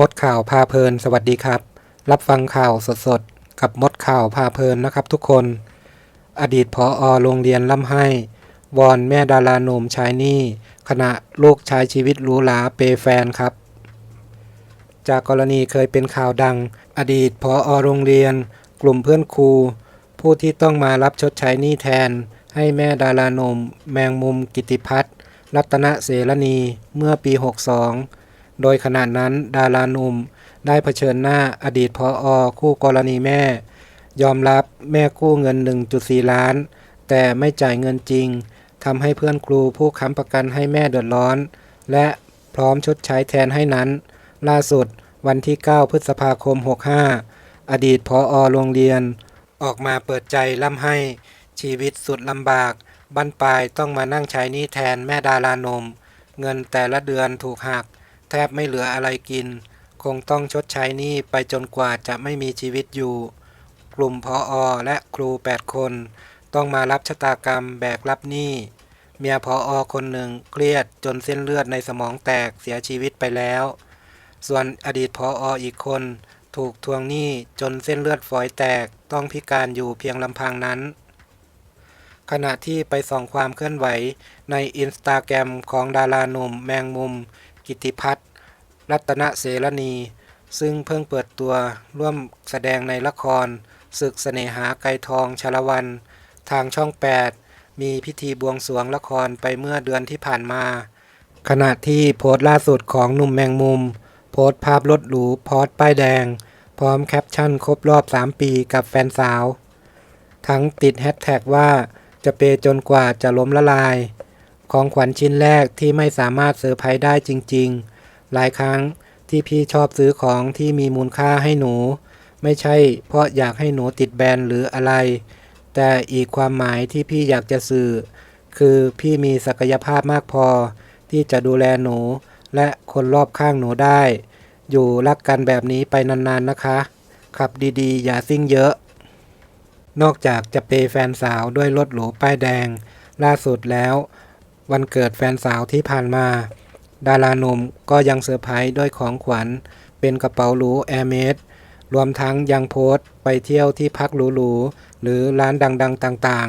มดข่าวพาเพลิน สวัสดีครับ รับฟังข่าวสดๆ กับมดข่าวพาเพลินนะครับทุกคน อดีตพออโรงเรียนล่ำให้ วอนแม่ดาราหนุ่มชายนี้ขณะลูกใช้ชีวิตรูหราเปย์แฟนครับ จากกรณีเคยเป็นข่าวดัง อดีตพออโรงเรียน กลุ่มเพื่อนครู ผู้ที่ต้องมารับชดใช้หนี้แทน ให้แม่ดาราหนุ่มแมงมุมกิติพัฒน์รัตนเสรณีเมื่อปี 62 โดยขณะนั้นดารานุ่มได้เผชิญหน้าอดีตพออคู่กรณีแม่ ยอมรับแม่กู้เงิน 1.4 ล้าน แต่ไม่จ่ายเงินจริงทำให้เพื่อนครูผู้ค้ำประกันให้แม่เดือดร้อน และพร้อมชดใช้แทนให้นั้น ล่าสุดวันที่ 9 พฤษภาคม 65 อดีตพออโรงเรียน ออกมาเปิดใจล่ำให้ชีวิตสุดลำบากบั้นปลายต้องมานั่งใช้นี้แทนแม่ดารานม เงินแต่ละเดือนถูกหัก แทบไม่เหลืออะไรกิน คงต้องชดใช้หนี้ไปจนกว่าจะไม่มีชีวิตอยู่ กลุ่มพออและครู 8 คน ต้องมารับชะตากรรมแบกรับหนี้เมียพออคนหนึ่งเครียดจนเส้นเลือดในสมองแตกเสียชีวิตไปแล้ว ส่วนอดีตพอออีกคน ถูกทวงหนี้จนเส้นเลือดฝอยแตกต้องพิการอยู่เพียงลำพังนั้น ขณะที่ไปส่องความเคลื่อนไหวในอินสตาแกรมของดาราหนุ่มแมงมุม กิติพัฒน์รัตนเสรณี ซึ่งเพิ่งเปิดตัวร่วมแสดงในละคร ศึกเสน่หาไกรทองชลวัน ทางช่อง 8 มีพิธีบวงสรวงละครไปเมื่อเดือนที่ผ่านมา ขณะที่โพสต์ล่าสุดของหนุ่มแมงมุม โพสต์ภาพรถหรูพอสต์ป้ายแดง พร้อมแคปชั่นครบรอบ 3 ปีกับแฟนสาว ทั้งติดแฮชแท็กว่าจะเปย์จนกว่าจะล้มละลาย ของขวัญชิ้นแรกที่ไม่สามารถเซอร์ไพรส์ได้จริง ๆ หลายครั้งที่พี่ชอบซื้อของที่มีมูลค่าให้หนู ไม่ใช่เพราะอยากให้หนูติดแบรนด์หรืออะไร แต่อีกความหมายที่พี่อยากจะสื่อ คือพี่มีศักยภาพมากพอ ที่จะดูแลหนู และคนรอบข้างหนูได้ อยู่รักกันแบบนี้ไปนานๆนะคะ ขับดีๆ อย่าซิ่งเยอะ นอกจากจะเปย์แฟนสาวด้วยรถหรูป้ายแดง ล่าสุดแล้ว วันเกิดแฟนสาวที่ผ่านมา ดาราหนุ่มก็ยังเซอร์ไพรส์ด้วยของขวัญ เป็นกระเป๋าหรูแอร์เมสรวมทั้งยังโพสต์ไปเที่ยวที่พักหรูๆหรือร้านดังๆต่าง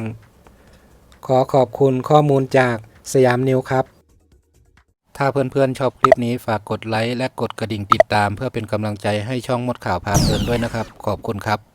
ๆ ขอขอบคุณข้อมูลจากสยามนิวครับ ถ้าเพื่อนๆชอบคลิปนี้ฝากกดไลค์และกดกระดิ่งติดตาม เพื่อเป็นกำลังใจให้ช่องมดข่าวพาเพลินด้วยนะครับ ขอบคุณครับ